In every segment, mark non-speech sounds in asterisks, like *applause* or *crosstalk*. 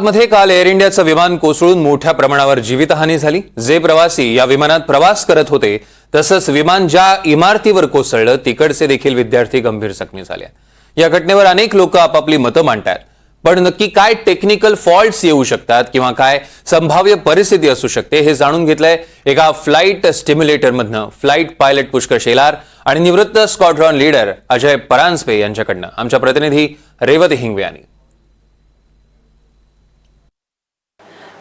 मध्ये काल एअर इंडियाचं विमान कोसळून मोठ्या प्रमाणावर जीवितहानी झाली. जे प्रवासी या विमानात प्रवास करत होते तसंच विमान ज्या इमारतीवर कोसळलं तिकडचे देखील विद्यार्थी गंभीर जखमी झाले या घटनेवर अनेक लोक आपापली मतं मांडतात पण नक्की काय टेक्निकल फॉल्ट्स येऊ शकतात किंवा काय संभाव्य परिस्थिती असू शकते हे जाणून घेतलंय एका फ्लाईट स्टिम्युलेटरमधनं फ्लाईट पायलट पुष्कर शेलार आणि निवृत्त स्क्वॉड्रॉन लीडर अजय परांजपे यांच्याकडनं. आमच्या प्रतिनिधी रेवती हिंगवे यांनी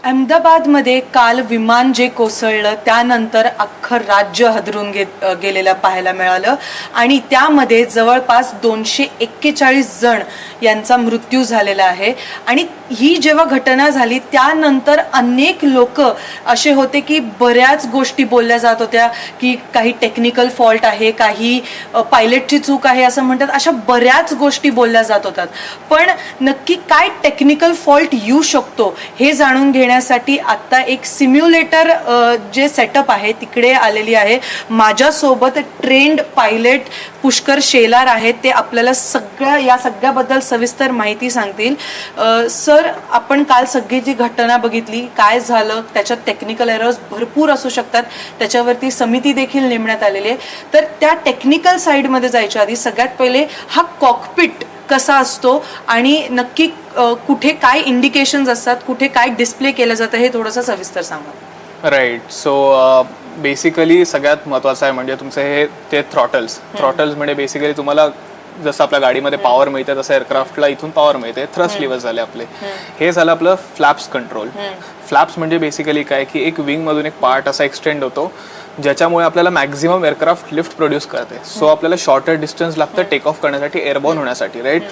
अहमदाबादमध्ये काल विमान जे कोसळलं त्यानंतर अख्खं राज्य हदरून गे गेलेलं पाहायला मिळालं. आणि त्यामध्ये जवळपास दोनशे एक्केचाळीस जण यांचा मृत्यू झालेला आहे. आणि ही जेव्हा घटना झाली त्यानंतर अनेक लोक असे होते की बऱ्याच गोष्टी बोलल्या जात होत्या की काही टेक्निकल फॉल्ट आहे काही पायलटची चूक आहे असं म्हणतात. अशा बऱ्याच गोष्टी बोलल्या जात होतात पण नक्की काय टेक्निकल फॉल्ट येऊ शकतो हे जाणून घेण्यासाठी आत्ता एक सिम्युलेटर जे सेटअप आहे तिकडे आलेली आहे. माझ्यासोबत ट्रेंड पायलट पुष्कर शेलार आहेत. ते आपल्याला सगळ्या या सगळ्याबद्दल सविस्तर माहिती सांगतील. सर आपण काल सगळी जी घटना बघितली काय झालं त्याच्यात टेक्निकल एरर्स भरपूर असू शकतात. त्याच्यावरती समिती देखील नेमण्यात आलेली आहे. तर त्या टेक्निकल साईडमध्ये जायच्या आधी सगळ्यात पहिले हा कॉकपिट कसा असतो आणि नक्की कुठे काय इंडिकेशन्स असतात कुठे काय डिस्प्ले केलं जातं हे थोडंसं सविस्तर सांगा. राईट सो बेसिकली सगळ्यात महत्त्वाचं आहे म्हणजे तुमचे हे ते थ्रॉटल्स थ्रॉटल्स म्हणजे बेसिकली तुम्हाला जसं आपल्या गाडीमध्ये पॉवर मिळते तसं एअरक्राफ्टला इथून पॉवर मिळते. थ्रस्ट लिव्हर झाले आपले. हे झालं आपलं फ्लॅप्स कंट्रोल फ्लॅप्स म्हणजे बेसिकली काय की एक विंग मधून एक पार्ट असा एक्सटेंड होतो ज्याच्यामुळे आपल्याला मॅक्झिमम एअरक्राफ्ट लिफ्ट प्रोड्यूस करते. सो आपल्याला शॉर्टर डिस्टन्स लागतं टेक ऑफ करण्यासाठी एअरबॉर्न होण्यासाठी राईट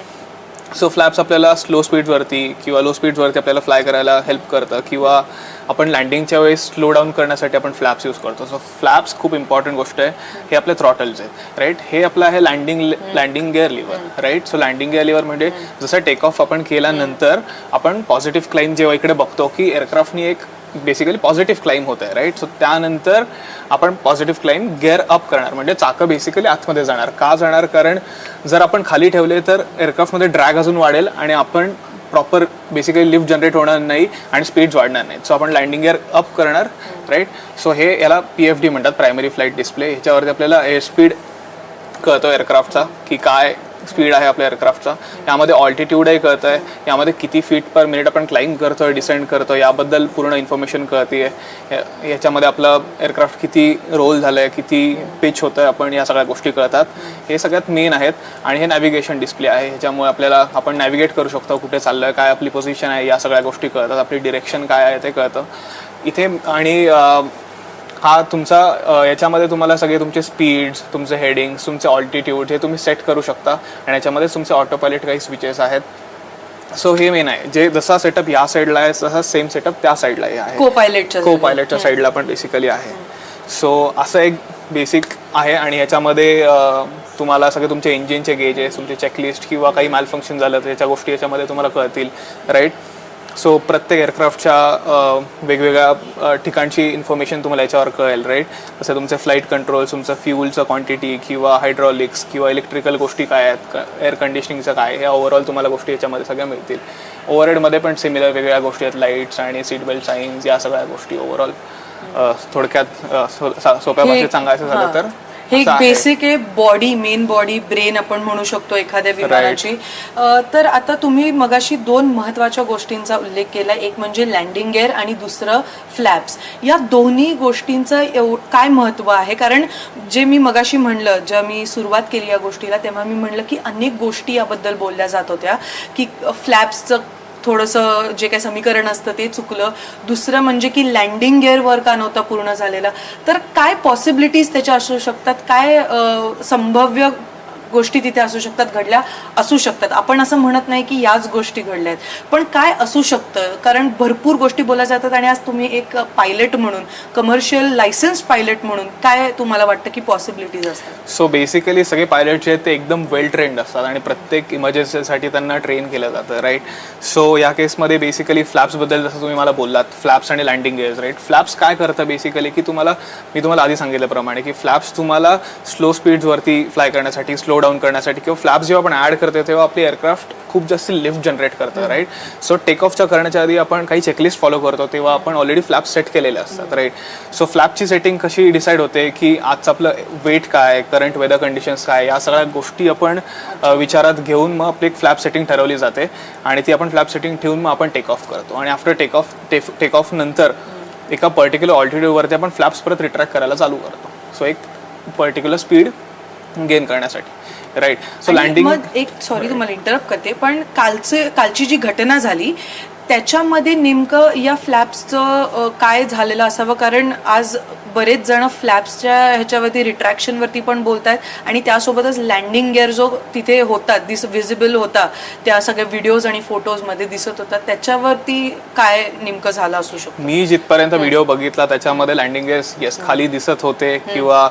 सो फ्लॅप्स आपल्याला स्लो स्पीडवरती किंवा लो स्पीडवरती आपल्याला फ्लाय करायला हेल्प करतं किंवा आपण लँडिंगच्या वेळेस स्लो डाऊन करण्यासाठी आपण फ्लॅप्स यूज करतो. सो फ्लॅप्स खूप इम्पॉर्टंट गोष्ट आहे. हे आपले थ्रॉटल्स आहेत राईट हे आपलं आहे landing landing gear lever right so landing gear lever म्हणजे जसं टेक ऑफ आपण केल्यानंतर आपण पॉझिटिव्ह क्लाईन जेव्हा इकडे बघतो की एअरक्राफ्टनी एक बेसिकली पॉझिटिव्ह क्लाइम होत आहे राईट सो त्यानंतर आपण पॉझिटिव्ह क्लाइम गेअर अप करणार. म्हणजे चाकं बेसिकली आतमध्ये जाणार. का जाणार? कारण जर आपण खाली ठेवले तर एअरक्राफ्टमध्ये ड्रॅग अजून वाढेल आणि आपण प्रॉपर बेसिकली लिफ्ट जनरेट होणार नाही आणि स्पीड्स वाढणार नाही सो आपण लँडिंग एअर अप करणार राईट सो हे याला पी एफ डी म्हणतात प्रायमरी फ्लाईट डिस्प्ले ह्याच्यावरती आपल्याला एअर स्पीड कळतो एअरक्राफ्टचा की काय स्पीड आहे आपल्या एअरक्राफ्टचा यामध्ये ऑल्टिट्यूडही कळतं आहे यामध्ये किती फीट पर मिनिट आपण क्लाइंब करतो डिसेंड करतो याबद्दल पूर्ण इन्फॉर्मेशन कळते आहे याच्यामध्ये आपलं एअरक्राफ्ट किती रोल झालं आहे किती पिच होतं आहे आपण या सगळ्या गोष्टी कळतात. हे सगळ्यात मेन आहेत आणि हे नॅव्हिगेशन डिस्प्ले आहे. ह्याच्यामुळे आपल्याला आपण नॅव्हिगेट करू शकतो कुठे चाललं आहे काय आपली पोझिशन आहे या सगळ्या गोष्टी कळतात. आपली डिरेक्शन काय आहे ते कळतं. इथे आणि हा तुमचा याच्यामध्ये तुम्हाला सगळे तुमचे स्पीड्स तुमचे हेडिंग्स तुमचे ऑल्टिट्यूड हे तुम्ही सेट करू शकता. आणि याच्यामध्ये तुमचे ऑटो पायलट काही स्विचेस आहेत. सो हे मेन आहे. जे जसा सेटअप या साईडला आहे तसा सेम सेटअप त्या साईडलाही आहे. को पायलटच्या को पायलटच्या साईडला पण बेसिकली आहे. सो असं एक बेसिक आहे. आणि ह्याच्यामध्ये अ, तुम्हाला सगळे तुमचे इंजिनचे गेजेस तुमचे चेकलिस्ट किंवा काही मॅलफंक्शन झालं तर ह्याच्या गोष्टी याच्यामध्ये तुम्हाला कळतील राईट सो प्रत्येक एअरक्राफ्टच्या वेगवेगळ्या ठिकाणची इन्फॉर्मेशन तुम्हाला याच्यावर कळेल राईट जसं तुमचे फ्लाईट कंट्रोल तुमचं फ्युलचं क्वांटिटी किंवा हायड्रॉलिक्स किंवा इलेक्ट्रिकल गोष्टी काय आहेत एअर कंडिशनिंगचं काय ह्या ओव्हरऑल तुम्हाला गोष्टी याच्यामध्ये सगळ्या मिळतील. ओव्हरहेडमध्ये पण सिमिलर वेगवेगळ्या गोष्टी आहेत लाईट्स आणि सीट बेल्ट साईन्स या सगळ्या गोष्टी ओव्हरऑल थोडक्यात सोप्या भाषेत सांगायचं झालं. तर. हे एक. बेसिक आहे. बॉडी मेन बॉडी ब्रेन आपण म्हणू शकतो एखाद्या विमानाची तर आता तुम्ही मगाशी दोन महत्त्वाच्या गोष्टींचा उल्लेख केला एक म्हणजे लँडिंग गेअर आणि दुसरं फ्लॅप्स या दोन्ही गोष्टींचं एव काय महत्त्व आहे? कारण जे मी मगाशी म्हणलं जेव्हा मी सुरुवात केली या गोष्टीला तेव्हा मी म्हणलं की अनेक गोष्टी याबद्दल बोलल्या जात होत्या की फ्लॅप्सचं थोडंसं जे काही समीकरण असतं ते चुकलं. दुसरं म्हणजे की लँडिंग गेअर वर का नव्हता पूर्ण झालेला. तर काय पॉसिबिलिटीज त्याच्या असू शकतात? काय संभाव्य गोष्टी तिथे असू शकतात घडल्या असू शकतात. आपण असं म्हणत नाही की याच गोष्टी घडल्या आहेत. पण काय असू शकतं? कारण भरपूर गोष्टी बोलल्या जातात आणि आज तुम्ही एक पायलट म्हणून कमर्शियल लायसन्स पायलट म्हणून काय तुम्हाला वाटतं की पॉसिबिलिटीज असतात? सो बेसिकली सगळे पायलट जे आहेत ते एकदम वेल ट्रेंड असतात आणि प्रत्येक इमर्जन्सीसाठी त्यांना ट्रेन केलं जातं राईट सो या केसमध्ये बेसिकली फ्लॅप्सबद्दल जसं तुम्ही मला बोललात फ्लॅप्स आणि लँडिंग गेअर्स राईट फ्लॅप्स काय करतं बेसिकली की तुम्हाला मी तुम्हाला आधी सांगितल्याप्रमाणे की फ्लॅप्स तुम्हाला स्लो स्पीड्सवरती फ्लाय करण्यासाठी स्लो स्लो डाऊन करण्यासाठी किंवा फ्लॅप्स जेव्हा आपण ऍड करतो तेव्हा आपली एअरक्राफ्ट खूप जास्त लिफ्ट जनरेट करतं राईट सो टेक ऑफच्या करण्याच्या आधी आपण काही चेकलिस्ट फॉलो करतो तेव्हा आपण ऑलरेडी फ्लॅप सेट केलेले असतात राईट सो फ्लॅपची सेटिंग कशी डिसाईड होते की आजचं आपलं वेट काय करंट वेदर कंडिशन्स काय या सगळ्या गोष्टी आपण विचारात घेऊन मग आपली एक फ्लॅप सेटिंग ठरवली जाते आणि ती आपण फ्लॅप सेटिंग ठेवून मग आपण टेक ऑफ करतो. आणि after take off take off नंतर एका पर्टिक्युलर ऑल्टिट्यूडवरती आपण फ्लॅप्स परत रिट्रॅक्ट करायला चालू करतो. सो एक पर्टिक्युलर स्पीड गेन करण्यासाठी. राईट सो लँडिंग एक सॉरी तुम्हाला इंटरप्ट करते पण कालचे कालची जी घटना झाली त्याच्यामध्ये नेमकं या फ्लॅप्सचं काय झालेलं असावं? कारण आज बरेच जण फ्लॅप्सच्या ह्याच्यावरती रिट्रॅक्शनवरती पण बोलत आहेत आणि त्यासोबतच लँडिंग गिअर जो तिथे होता दिस विजिबल होता त्या सगळ्या व्हिडिओज आणि फोटोजमध्ये दिसत होता. त्याच्यावरती काय नेमकं झालं असू शकतं? मी जिथपर्यंत व्हिडिओ बघितला त्याच्यामध्ये लँडिंग गेअर्स येस खाली दिसत होते किंवा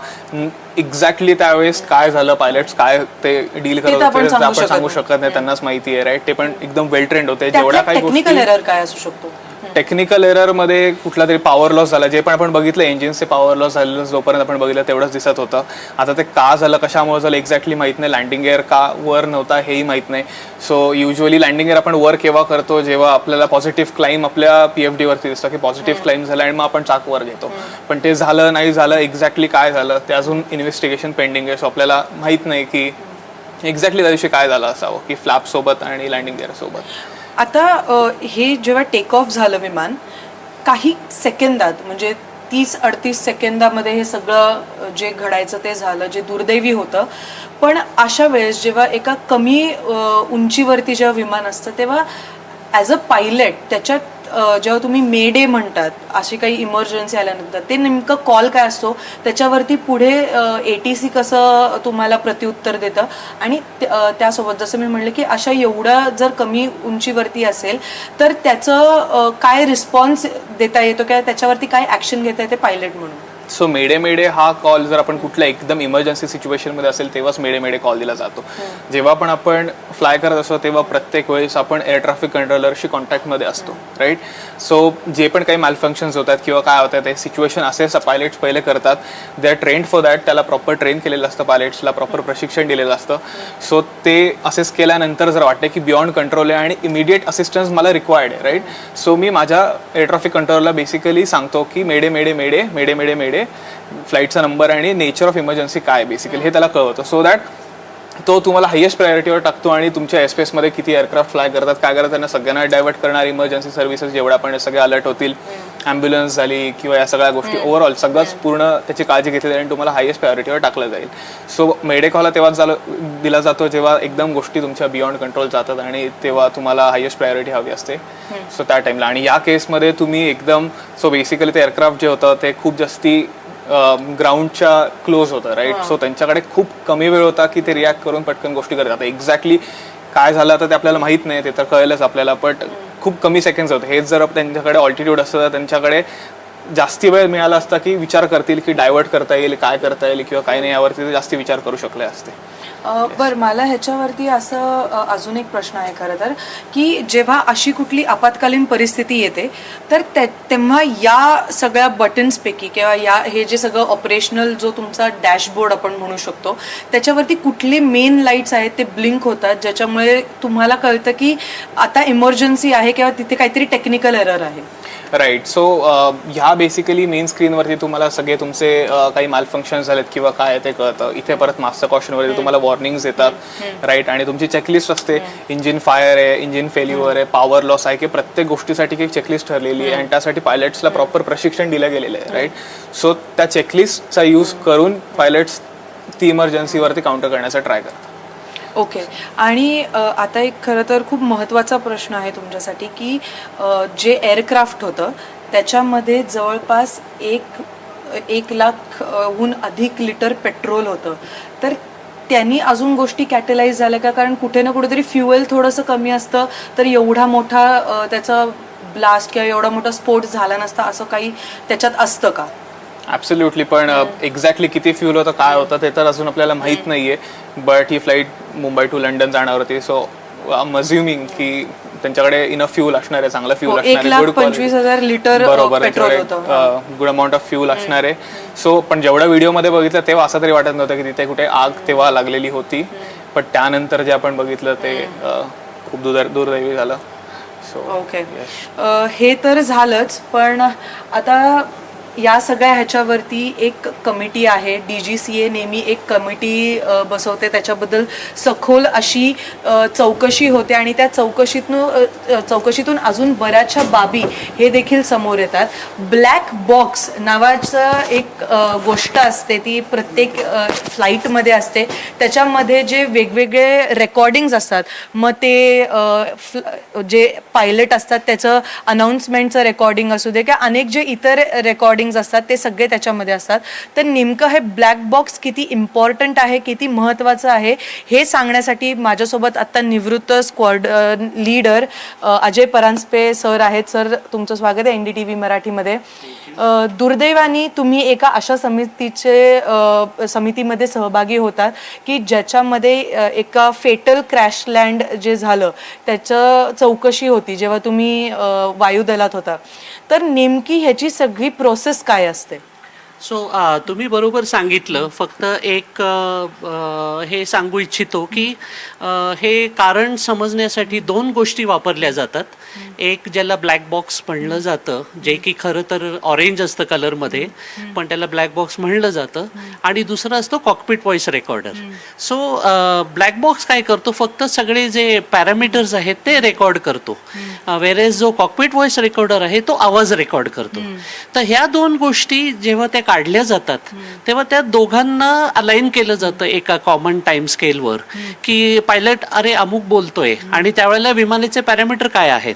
एक्झॅक्टली त्यावेळेस काय झालं पायलट्स काय ते डील करत होते आपण सांगू. शकत नाही. त्यांनाच माहिती आहे राईट ते पण एकदम वेल ट्रेंड होते जेवढ्या काही गोष्टी एरर काय असू शकतो? टेक्निकल एररमध्ये कुठला तरी पॉवर लॉस झाला जे पण आपण बघितलं इंजिनचे पॉवर लॉस झालेलं जोपर्यंत आपण बघितलं तेवढंच दिसत होतं. आता ते का झालं कशामुळे झालं एक्झॅक्टली माहीत नाही. लँडिंग एअर का वर नव्हता हेही माहीत नाही. सो युजली लँडिंग एअर आपण वर केव्हा करतो जेव्हा आपल्याला पॉझिटिव्ह क्लाइम आपल्या पीएफडी वरती दिसतं की पॉझिटिव्ह क्लाइम झाला आणि मग आपण चाक वर घेतो. पण ते झालं नाही झालं एक्झॅक्टली काय झालं ते अजून इन्व्हेस्टिगेशन पेंडिंग आहे. सो आपल्याला माहीत नाही की एक्झॅक्टली त्या दिवशी काय झालं असावं की फ्लॅप सोबत आणि लँडिंग गेअर सोबत. आता अ, हे जेव्हा टेक ऑफ झालं विमान काही सेकंदात म्हणजे तीस अडतीस सेकंदामध्ये हे सगळं अ, जे घडायचं ते झालं जे दुर्दैवी होतं. पण अशा वेळेस जेव्हा एका कमी अ, उंचीवरती जेव्हा विमान असतं तेव्हा ॲज अ पायलट त्याच्यात जेव्हा तुम्ही मे डे म्हणतात अशी काही इमर्जन्सी आल्यानंतर ते नेमकं कॉल काय असतो? त्याच्यावरती पुढे ए टी सी कसं तुम्हाला प्रत्युत्तर देतं? आणि त्यासोबत जसं मी म्हणलं की अशा एवढ्या जर कमी उंचीवरती असेल तर त्याचं काय रिस्पॉन्स देता येतो? किंवा त्याच्यावरती काय ॲक्शन घेता येते? पायलट म्हणून. सो मेडे मेडे हा कॉल जर आपण कुठल्या एकदम इमर्जन्सी सिच्युएशनमध्ये असेल तेव्हाच मेडे मेडे कॉल दिला जातो. जेव्हा पण आपण फ्लाय करत असतो तेव्हा प्रत्येक वेळेस आपण एअर ट्रॅफिक कंट्रोलरशी कॉन्टॅक्टमध्ये असतो राईट सो जे पण काही मॅलफंक्शन्स होतात किंवा काय होतात ते सिच्युएशन असे पायलट्स पहिले करतात. They are trained for that त्याला प्रॉपर ट्रेन केलेलं असतं पायलट्सला प्रॉपर प्रशिक्षण दिलेलं असतं. सो ते असेस केल्यानंतर जर वाटते की बियॉन्ड कंट्रोल आहे आणि इमिडिएट असिस्टन्स मला रिक्वायर्ड आहे राईट सो मी माझ्या एअर ट्रॅफिक कंट्रोलरला बेसिकली सांगतो की mayday mayday mayday mayday mayday mayday फ्लाईटचा number आणि नेचर ऑफ इमर्जन्सी काय बेसिकली हे त्याला कळवतं. सो दॅट तो तुम्हाला हायेस्ट प्रायोरिटीवर टाकतो आणि तुमच्या एअरस्पेसमध्ये किती एअरक्राफ्ट फ्लाय करतात काय करतात त्यांना सगळ्यांना डायव्हर्ट करणार इमर्जन्सी सर्व्हिसेस जेवढा पण सगळे अलर्ट होतील. ॲम्ब्युलन्स झाली किंवा या सगळ्या गोष्टी ओव्हरऑल सगळंच पूर्ण त्याची काळजी घेतली जाईल आणि तुम्हाला हायेस्ट प्रायोरिटीवर टाकलं जाईल. सो मेडेकॉलला तेव्हा झालं दिला जातो जेव्हा एकदम गोष्टी तुमच्या बियॉन्ड कंट्रोल जातात आणि तेव्हा तुम्हाला हायेस्ट प्रायोरिटी हवी असते. सो त्या टाईमला आणि या केसमध्ये तुम्ही एकदम सो बेसिकली ते एअरक्राफ्ट जे होतं ते खूप जास्ती ग्राउंडच्या क्लोज होतं राईट सो त्यांच्याकडे खूप कमी वेळ होता की ते रिॲक्ट करून पटकन गोष्टी करत आता एक्झॅक्टली काय झालं तर ते आपल्याला माहीत नाही ते तर कळेलच आपल्याला बट खूप कमी सेकंड्स होते. हेच जर त्यांच्याकडे ऑल्टिट्यूड असतं तर त्यांच्याकडे जास्ती वेळ मिळाला असता की विचार करतील की डायव्हर्ट करता येईल काय करता येईल किंवा काय नाही यावरती ते जास्ती विचार करू शकले असते. बर बरं मला ह्याच्यावरती असं अजून एक प्रश्न आहे खरं तर की जेव्हा अशी कुठली आपत्कालीन परिस्थिती येते तर त्या तेव्हा या सगळ्या बटन्सपैकी किंवा या हे जे सगळं ऑपरेशनल जो तुमचा डॅशबोर्ड आपण म्हणू शकतो त्याच्यावरती कुठले मेन लाईट्स आहेत ते ब्लिंक होतात ज्याच्यामुळे तुम्हाला कळतं की आता इमर्जन्सी आहे किंवा तिथे काहीतरी टेक्निकल एरर आहे. राईट सो ह्या बेसिकली मेन स्क्रीनवरती तुम्हाला सगळे तुमचे uh, काही मालफंक्शन झालेत किंवा काय आहे ते कळतं. इथे परत मास्टर कॉशनवरती तुम्हाला वॉर्निंग्स येतात. राईट आणि तुमची चेकलिस्ट असते. इंजिन फायर आहे इंजिन फेल्युअर आहे पॉवर लॉस आहे की प्रत्येक गोष्टीसाठी एक चेकलिस्ट ठरलेली आहे आणि त्यासाठी पायलट्सला प्रॉपर प्रशिक्षण दिलं गेलेलं आहे. राईट सो त्या चेकलिस्टचा यूज करून पायलट्स ती इमर्जन्सीवरती काउंटर करण्याचा ट्राय करतात. ओके. आणि अ, आता एक खरं तर खूप महत्त्वाचा प्रश्न आहे तुमच्यासाठी की अ, जे एअरक्राफ्ट होतं त्याच्यामध्ये जवळपास एक एक लाख अ, हून अधिक लिटर पेट्रोल होतं. तर त्यांनी अजून गोष्टी कॅटलाइज झाल्या का? कारण कुठे ना कुठेतरी फ्युएल थोडंसं कमी असतं तर एवढा मोठा अ, त्याचा ब्लास्ट किंवा एवढा मोठा स्फोट झाला नसता असं काही त्याच्यात असतं का? ॲब्सोल्युटली पण एक्झॅक्टली किती फ्युल होतं काय होतं ते तर अजून आपल्याला माहीत नाहीये. बट ही फ्लाईट मुंबई टू लंडन जाणार होती सो आम अज्युमिंग की त्यांच्याकडे इनफ फ्यूल असणार आहे चांगलं फ्यूल असणार लिटर, बरोबर. गुड अमाऊंट ऑफ फ्यूल असणार. आहे सो पण जेवढ्या व्हिडिओमध्ये बघितलं तेव्हा असं तरी वाटत नव्हतं की तिथे कुठे आग तेव्हा लागलेली होती. पण त्यानंतर जे आपण बघितलं ते अ, खूप दुर् दुर्दैवी झालं. सो ओके अ, हे तर झालंच पण आता या सगळ्या ह्याच्यावरती एक कमिटी आहे. डी जी सी ए नेहमी एक कमिटी बसवते. त्याच्याबद्दल सखोल अशी चौकशी होते आणि त्या चौकशीतून चौकशीतून अजून बऱ्याचशा बाबी हे देखील समोर येतात. ब्लॅक बॉक्स नावाचं एक गोष्ट असते. ती प्रत्येक फ्लाईटमध्ये असते. त्याच्यामध्ये जे वेगवेगळे रेकॉर्डिंग्ज असतात. मग ते फ्ल- जे पायलट असतात त्याचं अनाऊन्समेंटचं रेकॉर्डिंग असू दे किंवा अनेक जे इतर रेकॉर्डिंग रेकॉर्डिंग्ज असतात ते सगळे त्याच्यामध्ये असतात. तर नेमकं हे ब्लॅक बॉक्स किती इम्पॉर्टंट आहे किती महत्त्वाचं आहे हे सांगण्यासाठी माझ्यासोबत आत्ता निवृत्त squad leader Ajay Paranjape sir आहेत. सर तुमचं स्वागत आहे एन डी टी व्ही मराठीमध्ये. दुर्दैवाने तुम्ही एका अशा समितीचे समितीमध्ये सहभागी होतात की ज्याच्यामध्ये एका फेटल क्रॅश लँड जे झालं त्याचं चौकशी होती जेव्हा तुम्ही वायुदलात होता. तर नेमकी ह्याची सगळी प्रोसेस काय असते? सो uh, तुम्ही बरोबर सांगितलं. फक्त एक अ, हे सांगू इच्छितो की अ, हे कारण समजण्यासाठी दोन गोष्टी वापरल्या जातात. एक ज्याला ब्लॅक बॉक्स म्हणलं जातं जे की खरं तर ऑरेंज असतं कलरमध्ये पण त्याला ब्लॅक बॉक्स म्हणलं जातं. आणि दुसरं असतं cockpit voice recorder so black box काय करतो? फक्त सगळे जे पॅरामीटर्स आहेत ते रेकॉर्ड करतो. वेरेज जो कॉकपिट व्हॉइस रेकॉर्डर आहे तो आवाज रेकॉर्ड करतो. तर ह्या दोन गोष्टी जेव्हा त्या काढल्या जातात. तेव्हा त्या दोघांना अलाइन केलं जातं एका कॉमन टाइम स्केलवर की पायलट अरे अमुक बोलतोय. आणि त्यावेळेला विमानाचे पॅरामीटर काय आहेत?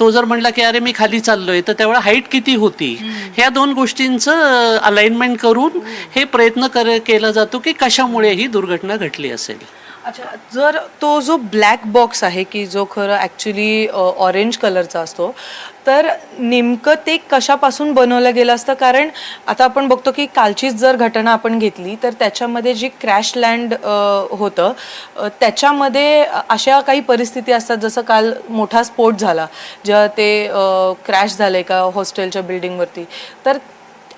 तो जर म्हणला की अरे मी खाली चाललोय. तर त्यावेळेला हाईट किती होती? ह्या दोन गोष्टींचं अलाइनमेंट करून हे प्रयत्न केला जातो की कशामुळे ही दुर्घटना घडली असेल. अच्छा जर तो जो ब्लॅक बॉक्स आहे की जो खरं ॲक्च्युली ऑरेंज कलरचा असतो तर नेमकं ते कशापासून बनवलं गेलं असतं? कारण आता आपण बघतो की कालचीच जर घटना आपण घेतली तर त्याच्यामध्ये जी क्रॅश लँड होतं त्याच्यामध्ये अशा काही परिस्थिती असतात जसं काल मोठा स्फोट झाला जेव्हा ते क्रॅश झालं एका हॉस्टेलच्या बिल्डिंगवरती तर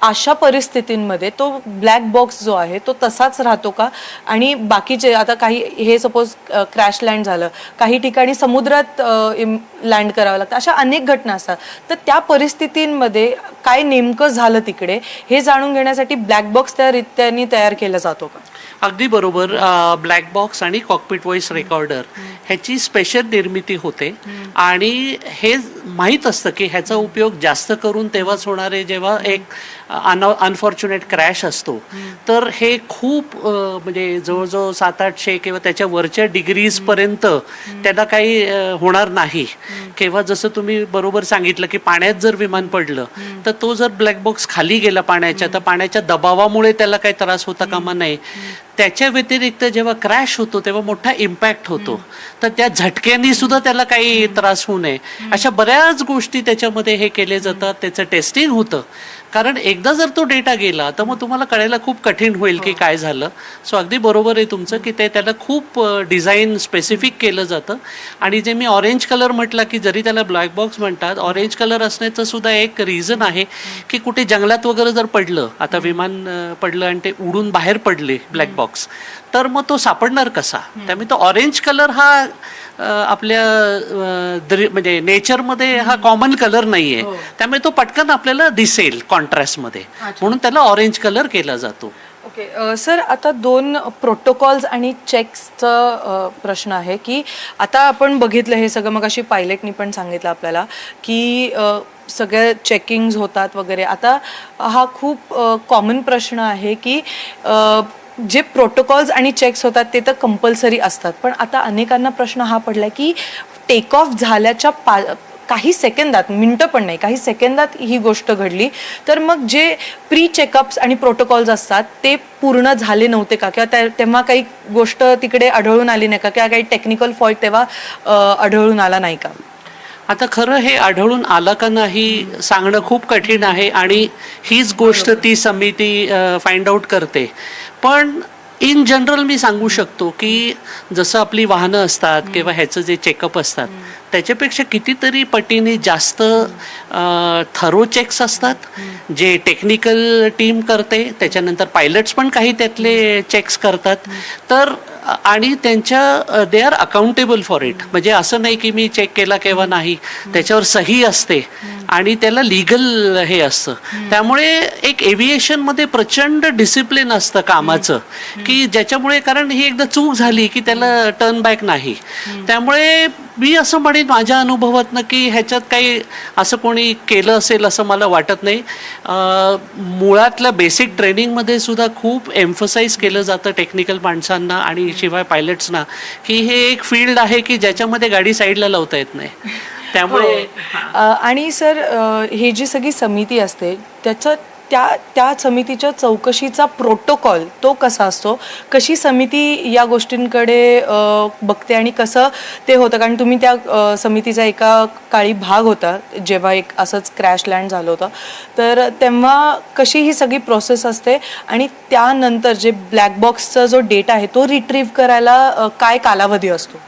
अशा परिस्थितींमध्ये तो ब्लॅक बॉक्स जो आहे तो तसाच राहतो का? आणि बाकीचे आता काही हे सपोज क्रॅश लँड झालं काही ठिकाणी समुद्रात लँड करावं लागतं अशा अनेक घटना असतात. तर त्या परिस्थितींमध्ये काय नेमकं झालं तिकडे हे जाणून घेण्यासाठी ब्लॅक बॉक्स त्या रित्याने तयार केला जातो का? अगदी बरोबर. ब्लॅक बॉक्स आणि कॉकपिट व्हॉइस रेकॉर्डर ह्याची स्पेशल निर्मिती होते. आणि हे माहीत असतं की ह्याचा उपयोग जास्त करून तेव्हाच होणारे जेव्हा एक अन अनफॉर्च्युनेट क्रॅश असतो. तर हे खूप म्हणजे जवळजवळ सात आठशे किंवा त्याच्या वरच्या डिग्रीजपर्यंत त्याला काही होणार नाही. किंवा जसं तुम्ही बरोबर सांगितलं की पाण्यात जर विमान पडलं तर तो जर ब्लॅक बॉक्स खाली गेला पाण्याच्या तर पाण्याच्या दबावामुळे त्याला काही त्रास होता कामा नये. त्याच्या व्यतिरिक्त जेव्हा क्रॅश होतो तेव्हा मोठा इम्पॅक्ट होतो. तर त्या झटक्यांनी सुद्धा त्याला काही त्रास होऊ नये. अशा बऱ्याच गोष्टी त्याच्यामध्ये हे केले जातात. त्याचं टेस्टिंग होतं. कारण एकदा जर तो डेटा गेला तर मग तुम्हाला कळायला खूप कठीण होईल की काय झालं. सो अगदी बरोबर आहे तुमचं की ते त्याला खूप डिझाईन स्पेसिफिक केलं जातं. आणि जे मी ऑरेंज कलर म्हटलं की जरी त्याला ब्लॅक बॉक्स म्हणतात ऑरेंज कलर असण्याचं सुद्धा एक रिझन आहे की कुठे जंगलात वगैरे जर पडलं आता विमान पडलं आणि ते उडून बाहेर पडले ब्लॅक बॉक्स तर मग तो सापडणार कसा? त्यामुळे तो ऑरेंज कलर हा आपल्या म्हणजे नेचरमध्ये हा कॉमन कलर नाहीये. त्यामुळे तो पटकन आपल्याला दिसेल कॉन्ट्रास्टमध्ये. म्हणून त्याला ऑरेंज कलर केला जातो. ओके. अ, सर आता दोन प्रोटोकॉल्स आणि चेक्सचा प्रश्न आहे की आता आपण बघितलं हे सगळं मग अशी पायलटनी पण सांगितलं आपल्याला की अ, सगळ्या चेकिंग्स होतात वगैरे. आता हा खूप कॉमन प्रश्न आहे की अ, जे प्रोटोकॉल्स आणि चेक्स होतात ते तर कंपल्सरी असतात. पण आता अनेकांना प्रश्न हा पडला की टेक ऑफ झाल्याच्या पा काही सेकंदात मिनटं पण नाही काही सेकंदात ही गोष्ट घडली तर मग जे प्री चेकअप्स आणि प्रोटोकॉल्स असतात ते पूर्ण झाले नव्हते का? किंवा त्या- तेव्हा काही गोष्ट तिकडे आढळून आली नाही का? किंवा काही टेक्निकल फॉल्ट तेव्हा आढळून आला नाही का? आता खरं हे आढळून आलं का नाही सांगणं खूप कठीण आहे आणि हीच गोष्ट ती समिती फाइंड आउट करते. पण इन जनरल मी सांगू शकतो की जसं आपली वाहनं असतात किंवा ह्याचं जे चेकअप असतात त्याच्यापेक्षा कितीतरी पटीने जास्त थरो चेक्स असतात. जे टेक्निकल टीम करते त्याच्यानंतर पायलट्स पण काही त्यातले चेक्स करतात. तर आणि त्यांच्या they are accountable for it म्हणजे असं नाही की मी चेक केला किंवा नाही. त्याच्यावर सही असते. आणि त्याला लिगल हे असतं. त्यामुळे एक एव्हिएशनमध्ये प्रचंड डिसिप्लिन असतं कामाचं. की ज्याच्यामुळे कारण ही एकदा चूक झाली की त्याला टर्न बॅक नाही. त्यामुळे मी असं म्हणेन माझ्या अनुभवातनं की ह्याच्यात काही असं कोणी केलं असेल असं मला वाटत नाही. मुळातल्या बेसिक ट्रेनिंगमध्ये सुद्धा खूप एम्फसाईज केलं जातं टेक्निकल माणसांना आणि शिवाय पायलट्सना की हे एक फील्ड आहे की ज्याच्यामध्ये गाडी साईडला लावता येत नाही. *laughs* त्यामुळे अ, आणि सर अ, ही जी सगळी समिती असते त्याचं त्या त्या समितीच्या चौकशीचा प्रोटोकॉल तो कसा असतो? कशी समिती या गोष्टींकडे अ, बघते आणि कसं ते होतं? कारण तुम्ही त्या अ, समितीचा एका काळी भाग होता जेव्हा एक असंच क्रॅश लँड झालं होतं. तर तेव्हा कशी ही सगळी प्रोसेस असते? आणि त्यानंतर जे ब्लॅक बॉक्सचा जो डेटा आहे तो रिट्रीव्ह करायला अ, काय कालावधी असतो?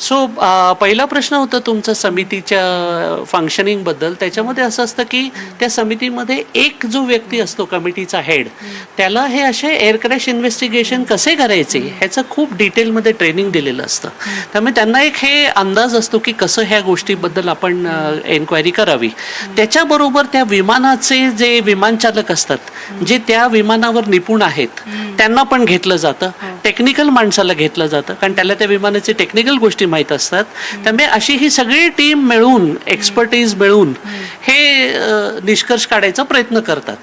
सो uh, पहिला प्रश्न होता तुमचा समितीच्या फंक्शनिंगबद्दल त्याच्यामध्ये असं असतं की त्या समितीमध्ये एक जो व्यक्ती असतो कमिटीचा हेड त्याला हे असे एअरक्रॅश इन्व्हेस्टिगेशन कसे करायचे ह्याचं खूप डिटेलमध्ये ट्रेनिंग दिलेलं असतं. त्यामुळे त्यांना एक हे अंदाज असतो की कसं ह्या गोष्टीबद्दल आपण uh, एन्क्वायरी करावी. त्याच्याबरोबर त्या विमानाचे जे विमानचालक असतात जे त्या विमानावर निपुण आहेत त्यांना पण घेतलं जातं टेक्निकल माणसाला घेतलं जातं. कारण त्याला त्या विमानाचे टेक्निकल गोष्टी माहीत असतात. त्यामुळे अशी ही सगळी टीम मिळून एक्सपर्टीज मिळून हे निष्कर्ष काढायचा प्रयत्न करतात.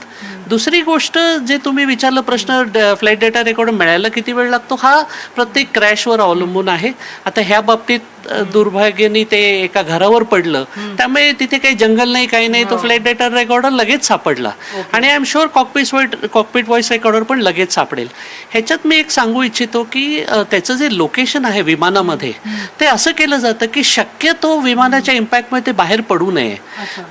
दुसरी गोष्ट जे तुम्ही विचारलं प्रश्न फ्लाईट डेटा रेकॉर्ड मिळायला किती वेळ लागतो हा प्रत्येक क्रॅशवर अवलंबून आहे. आता ह्या बाबतीत दुर्भाग्याने ते एका घरावर पडलं. त्यामुळे तिथे काही जंगल नाही काही नाही तो फ्लाईट डेटा रेकॉर्डर लगेच सापडला. आणि I am sure cockpit cockpit voice recorder पण लगेच सापडेल. ह्याच्यात मी एक सांगू इच्छितो की त्याचं जे लोकेशन आहे विमानामध्ये ते असं केलं जातं की शक्यतो विमानाच्या इम्पॅक्टमुळे ते बाहेर पडू नये.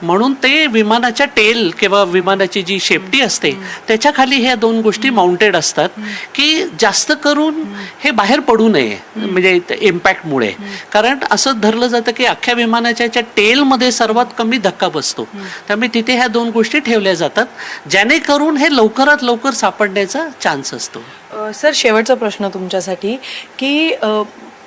म्हणून ते विमानाच्या टेल किंवा विमानाची जी शेपटी असते. त्याच्याखाली ह्या दोन गोष्टी माउंटेड असतात की जास्त करून हे बाहेर पडू नये म्हणजे इम्पॅक्टमुळे कारण असं धरलं जातं की अख्ख्या विमानाच्या याच्या टेलमध्ये सर्वात कमी धक्का बसतो. त्यामुळे तिथे ह्या दोन गोष्टी ठेवल्या जातात जेणेकरून हे लवकरात लवकर सापडण्याचा चान्स असतो. सर शेवटचा प्रश्न तुमच्यासाठी की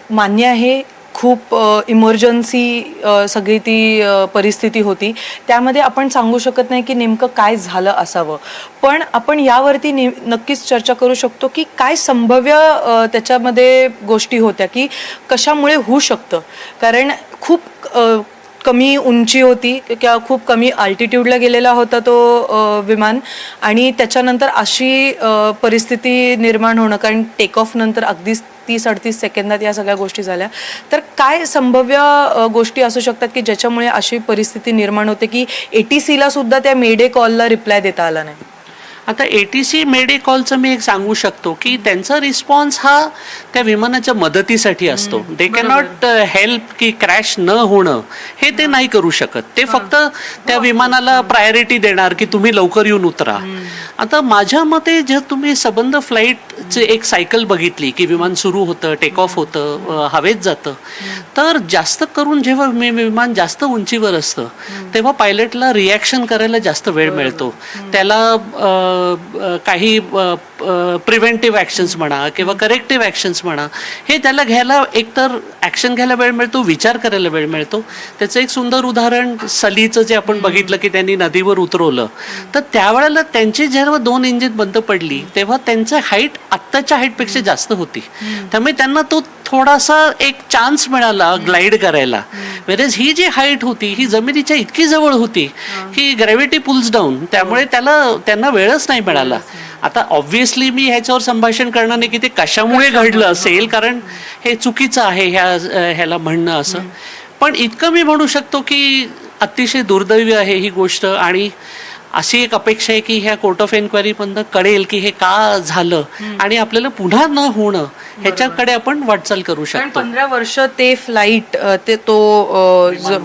मान्य आहे खूप इमर्जन्सी सगळी ती परिस्थिती होती. त्यामध्ये आपण सांगू शकत नाही की नेमकं काय झालं असावं. पण आपण यावरती ने नक्कीच चर्चा करू शकतो की काय संभाव्य त्याच्यामध्ये गोष्टी होत्या की कशामुळे होऊ शकतं. कारण खूप कमी उंची होती किंवा खूप कमी आल्टिट्यूडला गेलेला होता तो विमान. आणि त्याच्यानंतर अशी परिस्थिती निर्माण होणं कारण टेक ऑफ नंतर अगदीच तीस अडतीस सेकंदात या सगळ्या गोष्टी झाल्या. तर काय संभाव्य गोष्टी असू शकतात की ज्याच्यामुळे अशी परिस्थिती निर्माण होते की ए टी सीला सुद्धा त्या मेडे कॉलला रिप्लाय देता आला नाही? आता ए टी सी मेडे कॉलचं मी एक सांगू शकतो की त्यांचा रिस्पॉन्स हा त्या विमानाच्या मदतीसाठी असतो. दे कॅनॉट हेल्प की क्रॅश न होणं हे ते नाही करू शकत. ते फक्त त्या विमानाला प्रायोरिटी देणार की तुम्ही लवकर येऊन उतरा. आता माझ्या मते जर तुम्ही सबंध फ्लाईटचे एक सायकल बघितली की विमान सुरू होतं टेक ऑफ होतं हवेत जातं. तर जास्त करून जेव्हा मी विमान जास्त उंचीवर असतं तेव्हा पायलटला रिॲक्शन करायला जास्त वेळ मिळतो. त्याला काही प्रिव्हेंटिव्ह ॲक्शन्स म्हणा किंवा करेक्टिव्ह ॲक्शन्स म्हणा हे त्याला घ्यायला एकतर ॲक्शन घ्यायला वेळ मिळतो विचार करायला वेळ मिळतो. त्याचं एक सुंदर उदाहरण सलीचं जे आपण बघितलं की त्यांनी नदीवर उतरवलं. तर त्यावेळेला त्यांची जेव्हा दोन इंजिन बंद पडली तेव्हा त्यांचं हाईट आत्ताच्या हाईटपेक्षा जास्त होती. त्यामुळे त्यांना तो थोडासा एक चान्स मिळाला ग्लाईड करायला. वेरेज ही जी हाईट होती ही जमिनीच्या इतकी जवळ होती की ग्रॅव्हिटी पुल्स डाऊन त्यामुळे त्याला त्यांना वेळच नाही मिळाला. आता ऑब्व्हियसली मी ह्याच्यावर संभाषण करणार नाही की ते कशामुळे घडलं असेल कारण हे चुकीचं आहे ह्या ह्याला म्हणणं असं. पण इतकं मी म्हणू शकतो की अतिशय दुर्दैवी आहे ही गोष्ट आणि अशी एक अपेक्षा आहे की ह्या कोर्ट ऑफ एन्क्वायरी मधनं कळेल की हे का झालं आणि आपल्याला पुन्हा न होणं ह्याच्याकडे आपण वाटचाल करू शकतो. पंधरा वर्ष ते फ्लाईट ते तो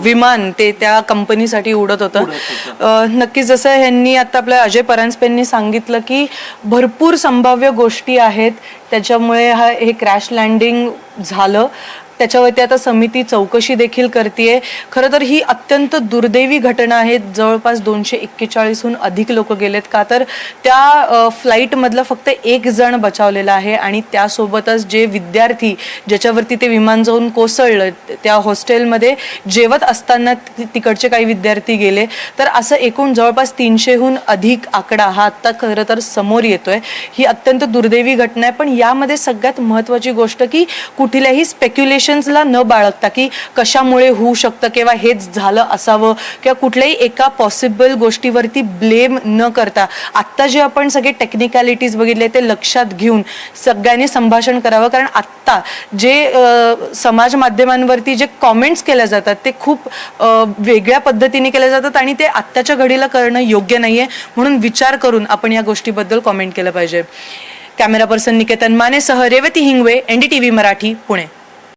विमान ते त्या कंपनीसाठी उडत होतं. नक्कीच जसं ह्यांनी आता आपल्या अजय परांजपेंनी सांगितलं की भरपूर संभाव्य गोष्टी आहेत त्याच्यामुळे हा हे क्रॅश लँडिंग झालं. त्याच्यावरती आता समिती चौकशी देखील करते खरं तर ही अत्यंत दुर्दैवी घटना आहे. जवळपास दोनशे एक्केचाळीसहून अधिक लोक गेलेत. का तर त्या फ्लाईटमधलं फक्त एक जण बचावलेला आहे आणि त्यासोबतच जे विद्यार्थी ज्याच्यावरती ते विमान जाऊन कोसळलं त्या हॉस्टेलमध्ये जेवत असताना तिकडचे काही विद्यार्थी गेले. तर असं एकूण जवळपास तीनशेहून अधिक आकडा हा आत्ता खरं तर समोर येतोय. ही अत्यंत दुर्दैवी घटना आहे. पण यामध्ये सगळ्यात महत्त्वाची गोष्ट की कुठल्याही स्पेक्युलेशन स्पेक्युलेशन्सला न बाळगता की कशामुळे होऊ शकतं किंवा हेच झालं असावं किंवा कुठल्याही एका पॉसिबल गोष्टीवरती ब्लेम न करता. आत्ता जे आपण सगळे टेक्निकॅलिटीज बघितले ते लक्षात घेऊन सगळ्यांनी संभाषण करावं. कारण आत्ता जे समाज माध्यमांवरती जे कॉमेंट्स केल्या जातात ते खूप वेगळ्या पद्धतीने केले जातात आणि ते आत्ताच्या घडीला करणं योग्य नाही आहे म्हणून विचार करून आपण या गोष्टीबद्दल कॉमेंट केलं पाहिजे. कॅमेरा पर्सन निकेतन मानेसह रेवती हिंगवे एनडीटीव्ही मराठी पुणे.